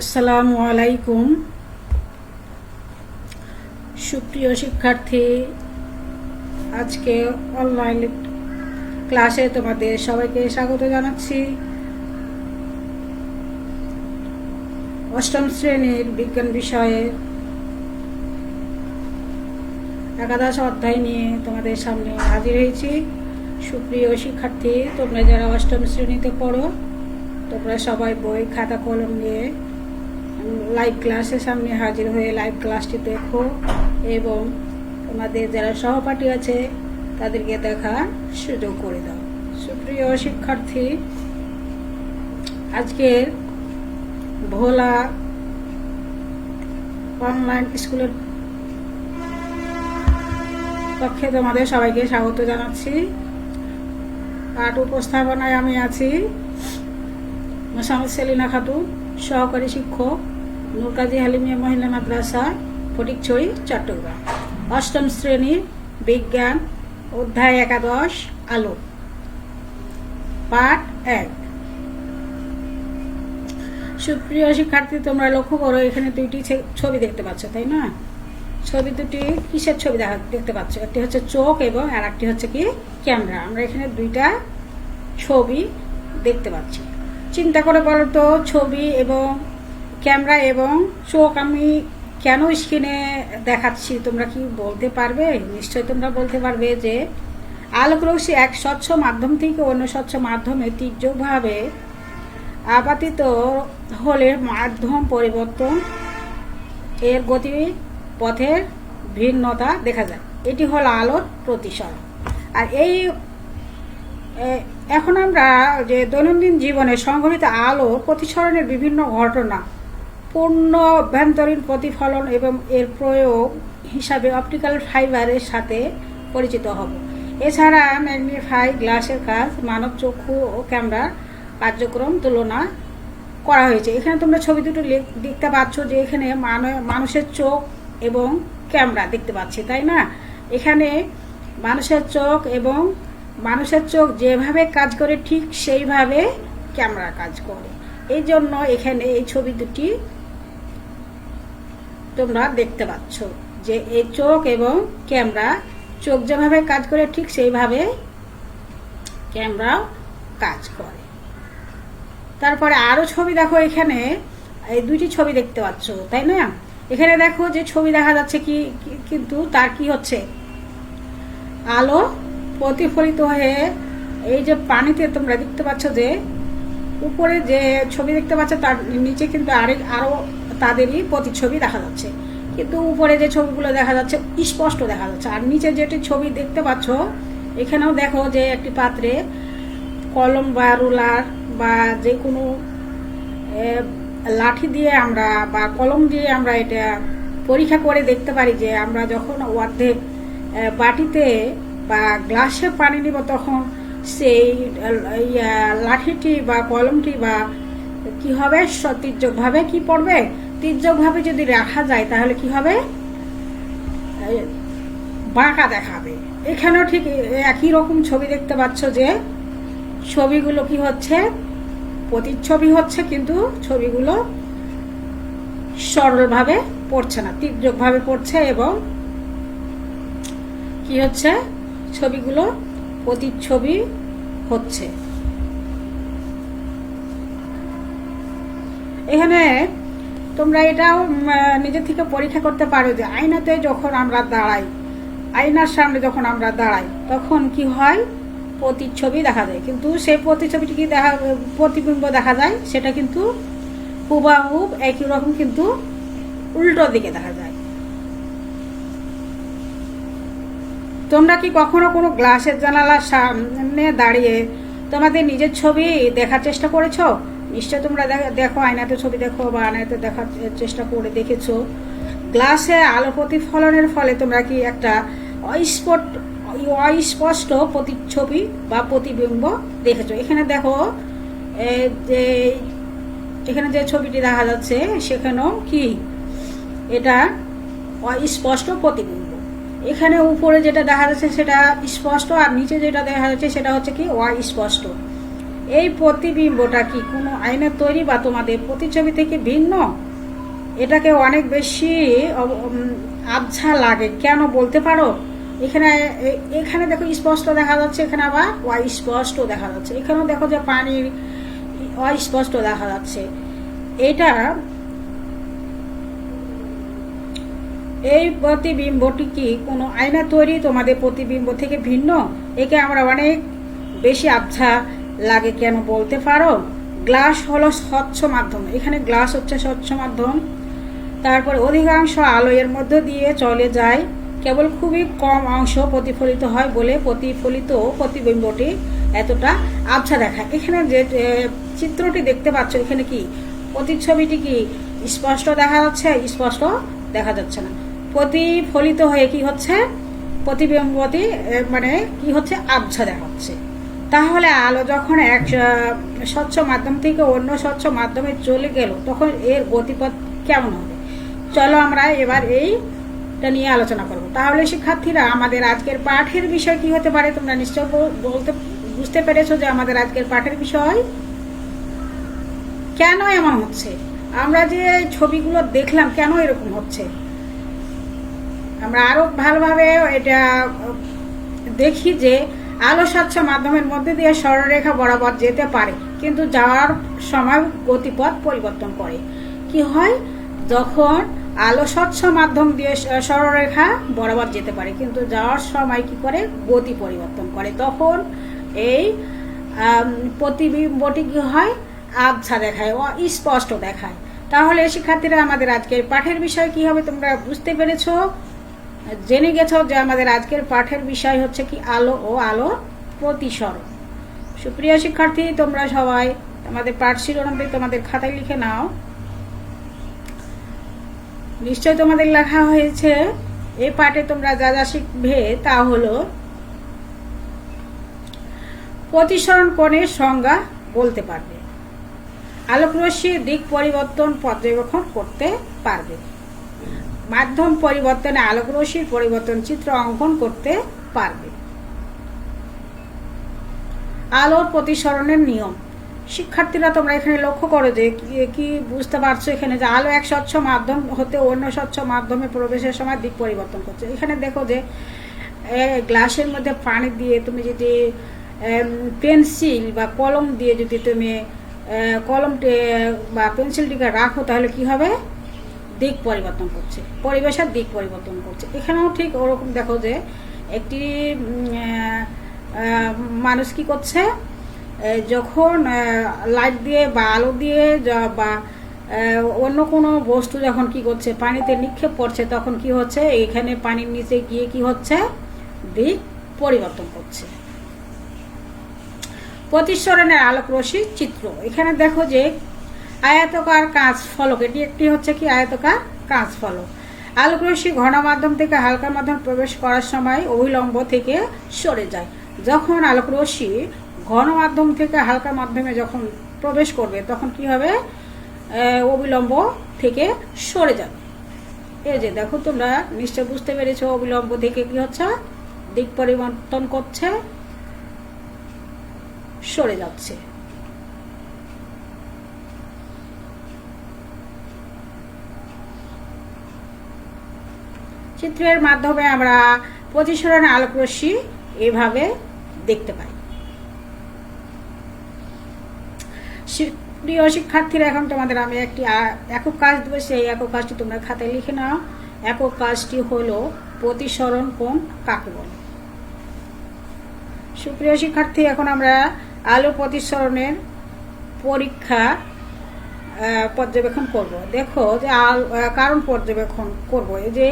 আসসালামু আলাইকুম। সুপ্রিয় শিক্ষার্থী, আজকে অনলাইন ক্লাসে তোমাদের সবাইকে স্বাগত জানাচ্ছি। অষ্টম শ্রেণির বিজ্ঞান বিষয়ে একাদশ অধ্যায় নিয়ে তোমাদের সামনে হাজির হয়েছি। সুপ্রিয় শিক্ষার্থী, তোমরা যারা অষ্টম শ্রেণীতে পড়ো, তোমরা সবাই বই, খাতা, কলম নিয়ে লাইভ ক্লাসের সামনে হাজির হয়ে লাইভ ক্লাসটি দেখো এবং তোমাদের যারা সহপাঠী আছে, তাদেরকে দেখার সুযোগ করে দাও। সুপ্রিয় শিক্ষার্থী, আজকের ভোলা অনলাইন স্কুলের পক্ষে তোমাদের সবাইকে স্বাগত জানাচ্ছি। পাঠ উপস্থাপনায় আমি আছি মোসাম্মদ সেলিনা খাতুন, সহকারী শিক্ষক। নুরকাজি হালিমিয়া মহিলা মাদ্রাসা, ফটিকছড়ি, চট্টগ্রাম। অষ্টম শ্রেণির বিজ্ঞান, অধ্যায় একাদশ, আলো। পাঠ এক। সুপ্রিয় শিক্ষার্থী, তোমরা লক্ষ্য করো, এখানে দুইটি ছবি দেখতে পাচ্ছ, তাই না? ছবি দুটি কিসের ছবি দেখা দেখতে পাচ্ছ? একটি হচ্ছে চোখ এবং আর একটি হচ্ছে কি ক্যামেরা। আমরা এখানে দুইটা ছবি দেখতে পাচ্ছি। চিন্তা করে বলো তো, ছবি এবং ক্যামেরা এবং চোখ, আমি কেন স্ক্রিনে দেখাচ্ছি তোমরা কি বলতে পারবে? নিশ্চয়ই তোমরা বলতে পারবে যে আলোকরশ্মি এক স্বচ্ছ মাধ্যম থেকে অন্য স্বচ্ছ মাধ্যমে তীর্যকভাবে আপাতিত হলে মাধ্যম পরিবর্তন এর গতি পথের ভিন্নতা দেখা যায়। এটি হলো আলোর প্রতিসরণ আর এই এখন আমরা যে দৈনন্দিন জীবনে সংঘটিত আলো প্রতিসরণের বিভিন্ন ঘটনা পূর্ণ অভ্যন্তরীণ প্রতিফলন এবং এর প্রয়োগ হিসাবে অপটিক্যাল ফাইবারের সাথে পরিচিত হব। এছাড়া ম্যাগনিফাই গ্লাসের কাজ, মানব চক্ষু ও ক্যামেরার কার্যক্রম তুলনা করা হয়েছে। এখানে তোমরা ছবি দুটো দেখতে পাচ্ছ যে এখানে মানে- মানুষের চোখ এবং ক্যামেরা দেখতে পাচ্ছি, তাই না? এখানে মানুষের চোখ এবং মানুষের চোখ যেভাবে কাজ করে ঠিক সেইভাবে ক্যামেরা কাজ করে। এই জন্য এখানে এই ছবি দুটি তোমরা দেখতে পাচ্ছ যে এই চোখ এবং ক্যামেরা চোখ যেভাবে কাজ করে, ঠিক সেইভাবে ক্যামেরাও কাজ করে। তারপরে আরও ছবি দেখো এখানে। এই দুইটি ছবি দেখতে পাচ্ছ, তাই না? এখানে দেখো যে ছবি দেখা যাচ্ছে কি কিন্তু তার কি হচ্ছে? আলো প্রতিফলিত হয়ে এই যে পানিতে তোমরা দেখতে পাচ্ছ যে উপরে যে ছবি দেখতে পাচ্ছ তার নিচে কিন্তু আরেক আরও তাদেরই প্রতিচ্ছবি দেখা যাচ্ছে। কিন্তু উপরে যে ছবিগুলো দেখা যাচ্ছে, স্পষ্ট দেখা যাচ্ছে। আর নিচে যেটি ছবি দেখতে পাচ্ছ, এখানেও দেখো যে একটি পাত্রে কলম বা রুলার বা যে কোনো লাঠি দিয়ে আমরা বা কলম দিয়ে আমরা এটা পরীক্ষা করে দেখতে পারি যে আমরা যখন অর্ধেক বাটিতে বা গ্লাসে পানি নিব তখন সেই লাঠিটি বা কলমটি বা কি হবে তির্যকভাবে কি পড়বে? তির্যকভাবে যদি রাখা যায়, তাহলে কি হবে? বাঁকা দেখাবে। এখানেও ঠিক একই রকম ছবি দেখতে পাচ্ছ যে, ছবিগুলো কি হচ্ছে? প্রতিচ্ছবি হচ্ছে, কিন্তু ছবিগুলো সরলভাবে পড়ছে না তীর্যকভাবে পড়ছে এবং কি হচ্ছে? ছবিগুলো প্রতিচ্ছবি হচ্ছে। এখানে তোমরা এটাও নিজে থেকে পরীক্ষা করতে পারো যে আয়নাতে যখন আমরা দাঁড়াই, আয়নার সামনে যখন আমরা দাঁড়াই, তখন কি হয়? প্রতিচ্ছবি দেখা যায়। কিন্তু সেই প্রতিচ্ছবিটি কি দেখা, প্রতিবিম্ব দেখা যায়? সেটা কিন্তু হুবাহুব একই রকম কিন্তু উল্টো দিকে দেখা যায়। তোমরা কি কখনো কোনো গ্লাসের জানালার সামনে দাঁড়িয়ে তোমাদের নিজের ছবি দেখার চেষ্টা করেছ? নিশ্চয় তোমরা দেখো আয়নাতে ছবি দেখো বা আয়নাতে দেখার চেষ্টা করে দেখেছ। গ্লাসে আলো প্রতিফলনের ফলে তোমরা কি একটা অস্পট অস্পষ্ট প্রতিচ্ছবি বা প্রতিবিম্ব দেখেছ। এখানে দেখো যে, এখানে যে ছবিটি দেখা যাচ্ছে, সেখানেও কি? এটা অস্পষ্ট প্রতিবিম্ব। এখানে উপরে যেটা দেখা যাচ্ছে সেটা স্পষ্ট আর নিচে যেটা দেখা যাচ্ছে সেটা হচ্ছে কি অস্পষ্ট। এই প্রতিবিম্বটা কি কোনো আইনের তৈরি বা তোমাদের প্রতিছবি থেকে ভিন্ন? এটাকে অনেক বেশি আবছা লাগে। কেন বলতে পারো? এখানে এখানে দেখো স্পষ্ট দেখা যাচ্ছে, এখানে আবার অস্পষ্ট দেখা যাচ্ছে। এখানেও দেখো যে পানির অস্পষ্ট দেখা যাচ্ছে। এটা এই প্রতিবিম্বটি কি কোনো আয়না তৈরি, তোমাদের প্রতিবিম্ব থেকে ভিন্ন? একে আমরা অনেক বেশি আবছা লাগে কেন বলতে পারো? গ্লাস হলো স্বচ্ছ মাধ্যম। এখানে গ্লাস হচ্ছে স্বচ্ছ মাধ্যম। তারপর অধিকাংশ আলো এর মধ্য দিয়ে চলে যায়। কেবল খুবই কম অংশ প্রতিফলিত হয় বলে প্রতিফলিত প্রতিবিম্বটি এতটা আবছা দেখায়। এখানে যে চিত্রটি দেখতে পাচ্ছ, এখানে কি? প্রতিচ্ছবিটি কি স্পষ্ট দেখা যাচ্ছে? স্পষ্ট দেখা যাচ্ছে না। প্রতিফলিত হয়ে কি হচ্ছে? প্রতিবিম্বটি মানে কি হচ্ছে? আবছা দেখাচ্ছে। তাহলে আলো যখন এক স্বচ্ছ মাধ্যম থেকে অন্য স্বচ্ছ মাধ্যমে চলে গেল, তখন এর গতিপথ কেমন হবে? চলো আমরা এবার এইটা নিয়ে আলোচনা করব। তাহলে শিক্ষার্থীরা, আমাদের আজকের পাঠের বিষয় কি হতে পারে? তোমরা নিশ্চয় বলতে, বুঝতে পেরেছ যে আমাদের আজকের পাঠের বিষয়? কেন এমন হচ্ছে? আমরা যে ছবিগুলো দেখলাম, কেন এরকম হচ্ছে? আমরা আরও ভালোভাবে এটা দেখি যে আলো স্বচ্ছ মাধ্যমের মধ্যে দিয়ে সরলরেখা বরাবর যেতে পারে, কিন্তু যাওয়ার সময় গতিপথ পরিবর্তন করে। কি হয়? যখন আলো স্বচ্ছ মাধ্যম দিয়ে সরলরেখা বরাবর যেতে পারে, কিন্তু যাওয়ার সময় কি করে? গতি পরিবর্তন করে। তখন এই প্রতিবিম্বটি কি হয়? আবছা দেখায় ও স্পষ্ট দেখায়। তাহলে শিক্ষার্থীরা আমাদের আজকের পাঠের বিষয় কি হবে তোমরা বুঝতে পেরেছ? জেনে গেছো যে আমাদের আজকের পাঠের বিষয় হচ্ছে কি আলো ও আলো প্রতিসরণ সুপ্রিয় শিক্ষার্থী, তোমরা সবাই আমাদের পাঠ শিরোনামটি তোমাদের খাতায় লিখে নাও। নিশ্চয় তোমাদের লেখা হয়েছে এই পাঠে তোমরা যা যা শিখবে তা হলো প্রতিসরণ কোণের সংজ্ঞা বলতে পারবে। আলোকরশ্মির দিক পরিবর্তন পর্যবেক্ষণ করতে পারবে। মাধ্যম পরিবর্তনে, আলোকরশ্মির পরিবর্তন, চিত্র অঙ্কন করতে পারবে। আলোর প্রতিসরণের নিয়ম। শিক্ষার্থীরা, তোমরা এখানে লক্ষ্য করো যে কি- বুঝতে পারছ এখানে যে আলো এক স্বচ্ছ মাধ্যম হতে অন্য স্বচ্ছ মাধ্যমে প্রবেশের সময় দিক পরিবর্তন করছে। এখানে দেখো যে গ্লাসের মধ্যে পানি দিয়ে তুমি যদি পেন্সিল বা কলম দিয়ে যদি তুমি কলমটি, বা পেন্সিলটিকে রাখো, তাহলে কি হবে? দিক পরিবর্তন করছে, পরিবেশের দিক পরিবর্তন করছে। এখানেও ঠিক ওরকম দেখো যে একটি মানুষ কি করছে? যখন লাইট দিয়ে বা আলো দিয়ে বা অন্য কোনো বস্তু যখন কি করছে, পানিতে নিক্ষেপ করছে, তখন কি হচ্ছে? এখানে পানির নিচে গিয়ে কি হচ্ছে? দিক পরিবর্তন করছে। প্রতিসরণের আলোক রশ্মির চিত্র। এখানে দেখো যে আয়তকার কাঁচ ফলক। এটি একটি হচ্ছে কি? আয়তকার কাঁচ ফলক। আলোক রশ্মি ঘন মাধ্যম থেকে হালকা মাধ্যম প্রবেশ করার সময় অবিলম্ব থেকে সরে যায়। যখন আলোক রশ্মি ঘন মাধ্যম থেকে হালকা মাধ্যমে যখন প্রবেশ করবে, তখন কি হবে? অবিলম্ব থেকে সরে যাবে। এই যে দেখো তোমরা, নিশ্চয় বুঝতে পেরেছ অবিলম্ব থেকে কি হচ্ছে? দিক পরিবর্তন করছে, সরে যাচ্ছে। চিত্রের মাধ্যমে আমরা প্রতিসরণ আলোকরশ্মি এভাবে দেখতে পাই। প্রিয় শিক্ষার্থীরা, এখন তোমাদের আমি একটি একক কাজ দেবো। সেই একক কাজটি তোমরা খাতায় লিখে নাও। একক কাজটি হলো প্রতিসরণ কোণ কাকে বলে? সুপ্রিয় শিক্ষার্থী, এখন আমরা আলো প্রতিসরণের পরীক্ষা পর্যবেক্ষণ করব। দেখো যে কারণ পর্যবেক্ষণ করব। এই যে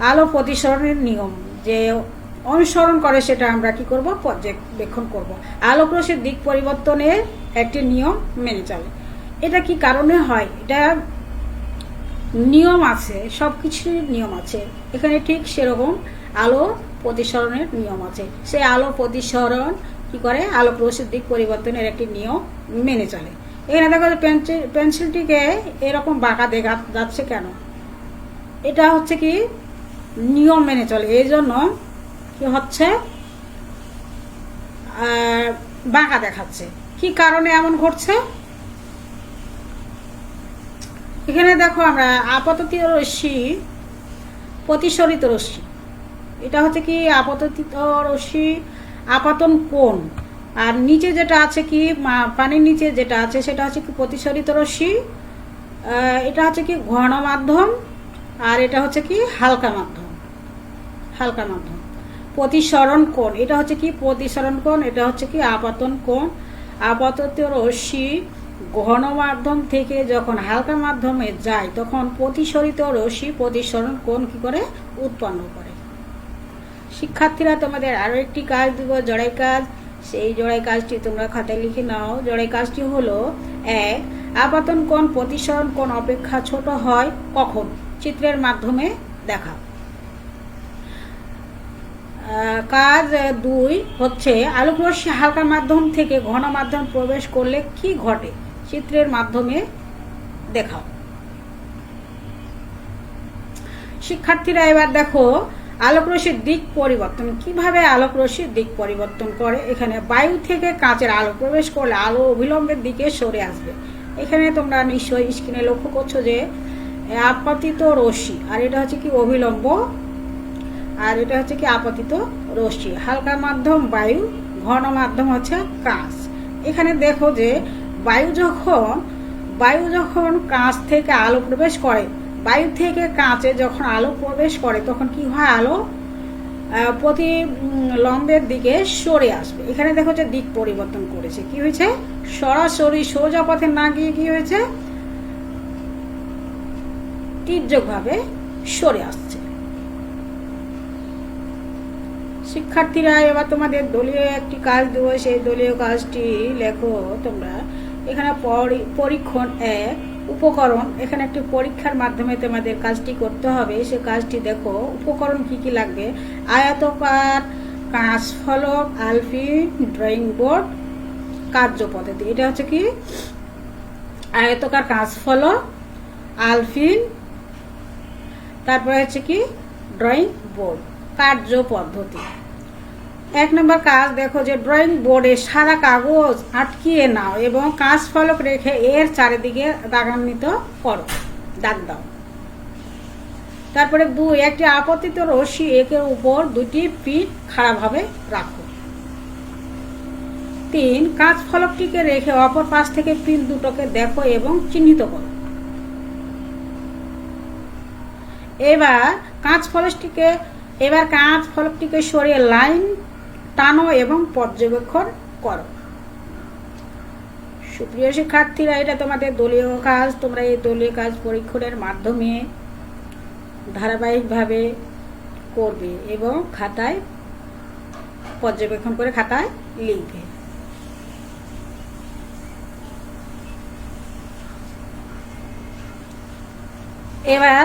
আলো প্রতিসরণের নিয়ম, যে অনুসরণ করে সেটা আমরা কি করব? পর্যবেক্ষণ করব। আলোক রশ্মির দিক পরিবর্তনের একটি নিয়ম মেনে চলে। এটা কি কারণে হয়? এটা নিয়ম আছে সব কিছুর নিয়ম আছে। এখানে ঠিক সেরকম আলো প্রতিসরণের নিয়ম আছে। সেই আলো প্রতিসরণ কি করে? আলোক রশ্মির দিক পরিবর্তনের একটি নিয়ম মেনে চলে। এখানে দেখা যে পেন্সিল পেন্সিলটিকে এরকম বাঁকা দেখা যাচ্ছে কেন? এটা হচ্ছে কি নিয়ম মেনে চলে। এই জন্য কি হচ্ছে? বাঁকা দেখাচ্ছে। কি কারণে এমন ঘটছে? এখানে দেখো আমরা আপাতত রশ্মি, প্রতিসরিত রশ্মি। এটা হচ্ছে কি আপাতত রশ্মি, আপাতন কোণ। আর নিচে যেটা আছে কি পানির নিচে যেটা আছে, সেটা হচ্ছে কি প্রতিসরিত রশ্মি। এটা হচ্ছে কি ঘন মাধ্যম, আর এটা হচ্ছে কি হালকা মাধ্যম। হালকা মাধ্যম। প্রতিসরণ কোণ এটা হচ্ছে কি? প্রতিসরণ কোণ এটা হচ্ছে কি? আপাতন কোণ। আপাতত রশ্মি ঘন মাধ্যম থেকে যখন হালকা মাধ্যমে যায় তখন প্রতিসরিত রশ্মি প্রতিসরণ কোণ কি করে? উৎপন্ন করে। শিক্ষার্থীরা তোমাদের আরও একটি কাজ দিব জড়াই কাজ। সেই জড়াই কাজটি তোমরা খাতায় লিখে নাও। জড়াই কাজটি হলো এক আপাতন কোণ প্রতিসরণ কোণ অপেক্ষা ছোট হয় কখন? চিত্রের মাধ্যমে দেখা। আহ, কাজ দুই হচ্ছে আলোক রশ্মি হালকা মাধ্যম থেকে ঘন মাধ্যম প্রবেশ করলে কি ঘটে? চিত্রের মাধ্যমে দেখাও। শিক্ষার্থীরা এবার দেখো আলোক রশ্মির দিক পরিবর্তন। কীভাবে আলোক রশ্মির দিক পরিবর্তন করে? এখানে বায়ু থেকে কাঁচের আলো প্রবেশ করলে আলো অবিলম্বের দিকে সরে আসবে। এখানে তোমরা নিশ্চয়ই স্ক্রিনে লক্ষ্য করছ যে আপতিত রশ্মি, আর এটা হচ্ছে কি অবিলম্ব আর এটা হচ্ছে কি আপতিত রশ্মি। হালকা মাধ্যম, বায়ু, ঘন মাধ্যম হচ্ছে কাঁচ। এখানে দেখো যে বায়ু যখন বায়ু যখন কাঁচ থেকে আলো প্রবেশ করে, বায়ু থেকে কাঁচে যখন আলো প্রবেশ করে, তখন কি হয় আলো? প্রতি লম্বের দিকে সরে আসবে। এখানে দেখো যে দিক পরিবর্তন করেছে। কি হয়েছে? সরাসরি সোজা পথে না গিয়ে কি হয়েছে? তীর্যকভাবে সরে আসছে। শিক্ষার্থীরা, এবার তোমাদের দলীয় একটি কাজ দেবো, সেই দলীয় কাজটি লেখো তোমরা। এখানে পরি- পরীক্ষণ এক, উপকরণ। এখানে একটি পরীক্ষার মাধ্যমে তোমাদের কাজটি করতে হবে। সে কাজটি দেখো, উপকরণ কি কি লাগবে? আয়তকার কাঁচ ফলক আলফিন, ড্রয়িং বোর্ড কার্য পদ্ধতি এটা হচ্ছে কি? আয়তকার কাঁচ ফলক আলফিন, তারপরে হচ্ছে কি? ড্রয়িং বোর্ড কার্য পদ্ধতি এক নম্বর কাজ দেখো যে ড্রয়িং বোর্ডে সাদা কাগজ আটকিয়ে নাও এবং কাঁচ ফলক রেখে এর চারিদিকে দাগান্বিত করো, দাগ দাও। তারপরে দুই, একটি আপতিত রশ্মি একের উপর দুটি পিঠ খাড়াভাবে রাখো। তিন, কাঁচ ফলকটিকে রেখে অপর পাশ থেকে পিন দুটোকে দেখো এবং চিহ্নিত করো। এবার কাঁচ ফলকটিকে, এবার কাঁচ ফলকটিকে সরিয়ে লাইন টানো এবং পর্যবেক্ষণ করো। সুপ্রিয় শিক্ষার্থীরা, এটা তোমাদের দলীয় কাজ। তোমরা এই দলীয় কাজ পরীক্ষণের মাধ্যমে ধারাবাহিকভাবে করবে এবং খাতায় পর্যবেক্ষণ করে খাতায় লিখবে। এবার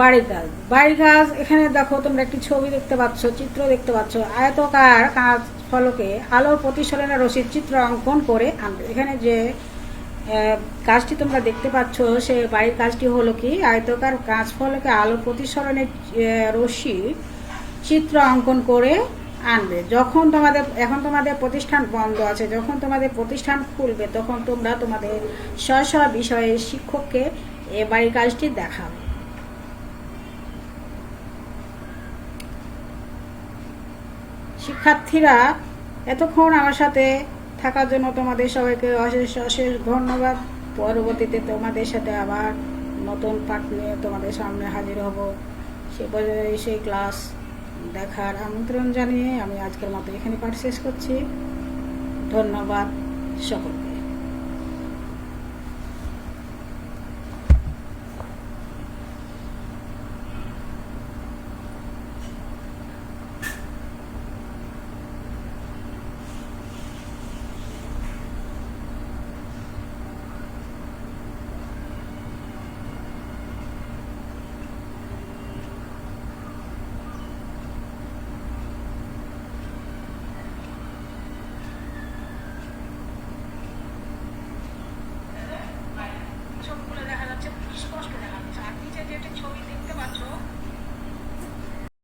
বাড়ির কাজ বাড়ির কাজ এখানে দেখো তোমরা একটি ছবি দেখতে পাচ্ছ, চিত্র দেখতে পাচ্ছ। আয়তকার কাজ ফলকে আলোর প্রতিসরণের রশিদ চিত্র অঙ্কন করে আনবে। এখানে যে কাজটি তোমরা দেখতে পাচ্ছ, সে বাড়ির কাজটি হলো কি? আয়তকার কাঁচ ফলকে আলো প্রতিসরণের রশি চিত্র অঙ্কন করে আনবে। যখন তোমাদের, এখন তোমাদের প্রতিষ্ঠান বন্ধ আছে, যখন তোমাদের প্রতিষ্ঠান খুলবে, তখন তোমরা তোমাদের স্ব স্ব বিষয়ে শিক্ষককে এ বাড়ির কাজটি দেখাবে। শিক্ষার্থীরা, এতক্ষণ আমার সাথে থাকার জন্য তোমাদের সবাইকে অশেষ অশেষ ধন্যবাদ। পরবর্তীতে তোমাদের সাথে আবার নতুন পাঠ নিয়ে তোমাদের সামনে হাজির হব। সে পর্যায়ে সেই ক্লাস দেখার আমন্ত্রণ জানিয়ে আমি আজকের মতো এখানে পাঠ শেষ করছি। ধন্যবাদ সকলকে।